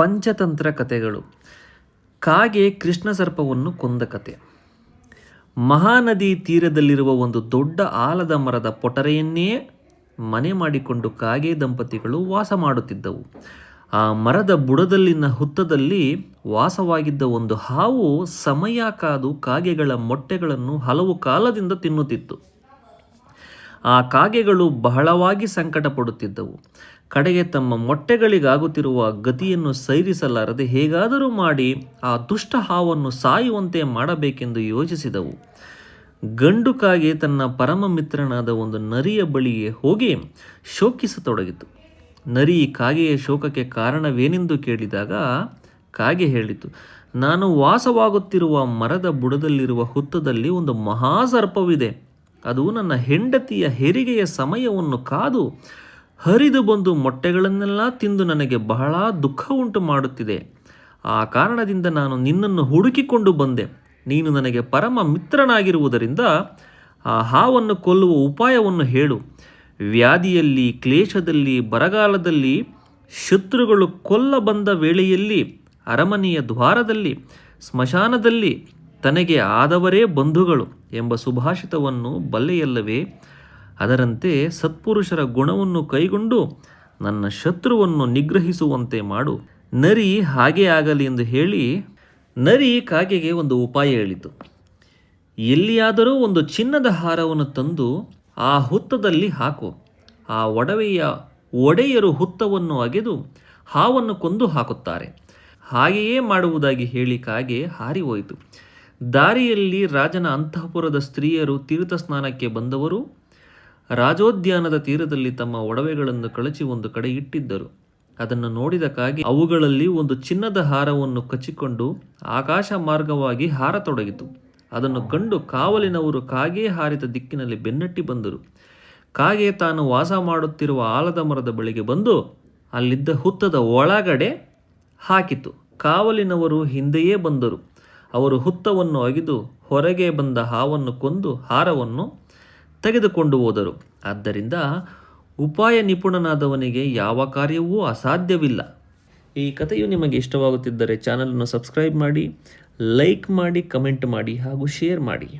ಪಂಚತಂತ್ರ ಕಥೆಗಳು. ಕಾಗೆ ಕೃಷ್ಣ ಸರ್ಪವನ್ನು ಕೊಂದ ಕತೆ ಮಹಾನದಿ ತೀರದಲ್ಲಿರುವ ಒಂದು ದೊಡ್ಡ ಆಲದ ಮರದ ಪೊಟರೆಯನ್ನೇ ಮನೆ ಮಾಡಿಕೊಂಡು ಕಾಗೆ ದಂಪತಿಗಳು ವಾಸ ಮಾಡುತ್ತಿದ್ದವು. ಆ ಮರದ ಬುಡದಲ್ಲಿನ ಹುತ್ತದಲ್ಲಿ ವಾಸವಾಗಿದ್ದ ಒಂದು ಹಾವು ಸಮಯ ಕಾದು ಕಾಗೆಗಳ ಮೊಟ್ಟೆಗಳನ್ನು ಹಲವು ಕಾಲದಿಂದ ತಿನ್ನುತ್ತಿತ್ತು. ಆ ಕಾಗೆಗಳು ಬಹಳವಾಗಿ ಸಂಕಟ ಪಡುತ್ತಿದ್ದವು ಕಡೆಗೆ ತಮ್ಮ ಮೊಟ್ಟೆಗಳಿಗಾಗುತ್ತಿರುವ ಗತಿಯನ್ನು ಸೈರಿಸಲಾರದೆ ಹೇಗಾದರೂ ಮಾಡಿ ಆ ದುಷ್ಟ ಹಾವನ್ನು ಸಾಯುವಂತೆ ಮಾಡಬೇಕೆಂದು ಯೋಚಿಸಿದವು. ಗಂಡು ಕಾಗೆ ತನ್ನ ಪರಮ ಮಿತ್ರನಾದ ಒಂದು ನರಿಯ ಬಳಿಗೆ ಹೋಗಿ ಶೋಕಿಸತೊಡಗಿತು. ನರಿ ಕಾಗೆಯ ಶೋಕಕ್ಕೆ ಕಾರಣವೇನೆಂದು ಕೇಳಿದಾಗ ಕಾಗೆ ಹೇಳಿತು, ನಾನು ವಾಸವಾಗುತ್ತಿರುವ ಮರದ ಬುಡದಲ್ಲಿರುವ ಹುತ್ತದಲ್ಲಿ ಒಂದು ಮಹಾಸರ್ಪವಿದೆ. ಅದು ನನ್ನ ಹೆಂಡತಿಯ ಹೆರಿಗೆಯ ಸಮಯವನ್ನು ಕಾದು ಹರಿದು ಬಂದು ಮೊಟ್ಟೆಗಳನ್ನೆಲ್ಲ ತಿಂದು ನನಗೆ ಬಹಳ ದುಃಖ ಉಂಟು ಮಾಡುತ್ತಿದೆ. ಆ ಕಾರಣದಿಂದ ನಾನು ನಿನ್ನನ್ನು ಹುಡುಕಿಕೊಂಡು ಬಂದೆ. ನೀನು ನನಗೆ ಪರಮ ಮಿತ್ರನಾಗಿರುವುದರಿಂದ ಆ ಹಾವನ್ನು ಕೊಲ್ಲುವ ಉಪಾಯವನ್ನು ಹೇಳು. ವ್ಯಾಧಿಯಲ್ಲಿ, ಕ್ಲೇಶದಲ್ಲಿ, ಬರಗಾಲದಲ್ಲಿ, ಶತ್ರುಗಳು ಕೊಲ್ಲ ಬಂದ ವೇಳೆಯಲ್ಲಿ, ಅರಮನೆಯ ದ್ವಾರದಲ್ಲಿ, ಸ್ಮಶಾನದಲ್ಲಿ ತನಗೆ ಆದವರೇ ಬಂಧುಗಳು ಎಂಬ ಸುಭಾಷಿತವನ್ನು ಬಲ್ಲೆಯಲ್ಲವೇ ಅದರಂತೆ ಸತ್ಪುರುಷರ ಗುಣವನ್ನು ಕೈಗೊಂಡು ನನ್ನ ಶತ್ರುವನ್ನು ನಿಗ್ರಹಿಸುವಂತೆ ಮಾಡು. ನರಿ ಹಾಗೆ ಆಗಲಿ ಎಂದು ಹೇಳಿ ನರಿ ಕಾಗೆಗೆ ಒಂದು ಉಪಾಯ ಹೇಳಿತು. ಎಲ್ಲಿಯಾದರೂ ಒಂದು ಚಿನ್ನದ ಹಾರವನ್ನು ತಂದು ಆ ಹುತ್ತದಲ್ಲಿ ಹಾಕು. ಆ ಒಡವೆಯ ಒಡೆಯರು ಹುತ್ತವನ್ನು ಅಗೆದು ಹಾವನ್ನು ಕೊಂದು ಹಾಕುತ್ತಾರೆ. ಹಾಗೆಯೇ ಮಾಡುವುದಾಗಿ ಹೇಳಿ ಕಾಗೆ ಹಾರಿ ಹೋಯಿತು. ದಾರಿಯಲ್ಲಿ ರಾಜನ ಅಂತಃಪುರದ ಸ್ತ್ರೀಯರು ತೀರ್ಥ ಸ್ನಾನಕ್ಕೆ ಬಂದವರು. ರಾಜೋದ್ಯಾನದ ತೀರದಲ್ಲಿ ತಮ್ಮ ಒಡವೆಗಳನ್ನು ಕಳಚಿ ಒಂದು ಕಡೆ ಇಟ್ಟಿದ್ದರು. ಅದನ್ನು ನೋಡಿದ ಕಾಗೆ ಅವುಗಳಲ್ಲಿ ಒಂದು ಚಿನ್ನದ ಹಾರವನ್ನು ಕಚ್ಚಿಕೊಂಡು ಆಕಾಶ ಮಾರ್ಗವಾಗಿ ಹಾರತೊಡಗಿತು. ಅದನ್ನು ಕಂಡು ಕಾವಲಿನವರು ಕಾಗೆ ಹಾರಿದ ದಿಕ್ಕಿನಲ್ಲಿ ಬೆನ್ನಟ್ಟಿ ಬಂದರು. ಕಾಗೆ ತಾನು ವಾಸ ಮಾಡುತ್ತಿರುವ ಆಲದ ಮರದ ಬಳಿಗೆ ಬಂದು ಅಲ್ಲಿದ್ದ ಹುತ್ತದ ಒಳಗಡೆ ಹಾಕಿತು. ಕಾವಲಿನವರು ಹಿಂದೆಯೇ ಬಂದರು. ಅವರು ಹುತ್ತವನ್ನು ಅಗಿದು ಹೊರಗೆ ಬಂದ ಹಾವನ್ನು ಕೊಂದು ಹಾರವನ್ನು ತೆಗೆದುಕೊಂಡು ಹೋದರು. ಆದ್ದರಿಂದ ಉಪಾಯ ನಿಪುಣನಾದವನಿಗೆ ಯಾವ ಕಾರ್ಯವೂ ಅಸಾಧ್ಯವಿಲ್ಲ. ಈ ಕಥೆಯು ನಿಮಗೆ ಇಷ್ಟವಾಗುತ್ತಿದ್ದರೆ ಚಾನಲನ್ನು ಸಬ್ಸ್ಕ್ರೈಬ್ ಮಾಡಿ, ಲೈಕ್ ಮಾಡಿ, ಕಮೆಂಟ್ ಮಾಡಿ ಹಾಗೂ ಶೇರ್ ಮಾಡಿ.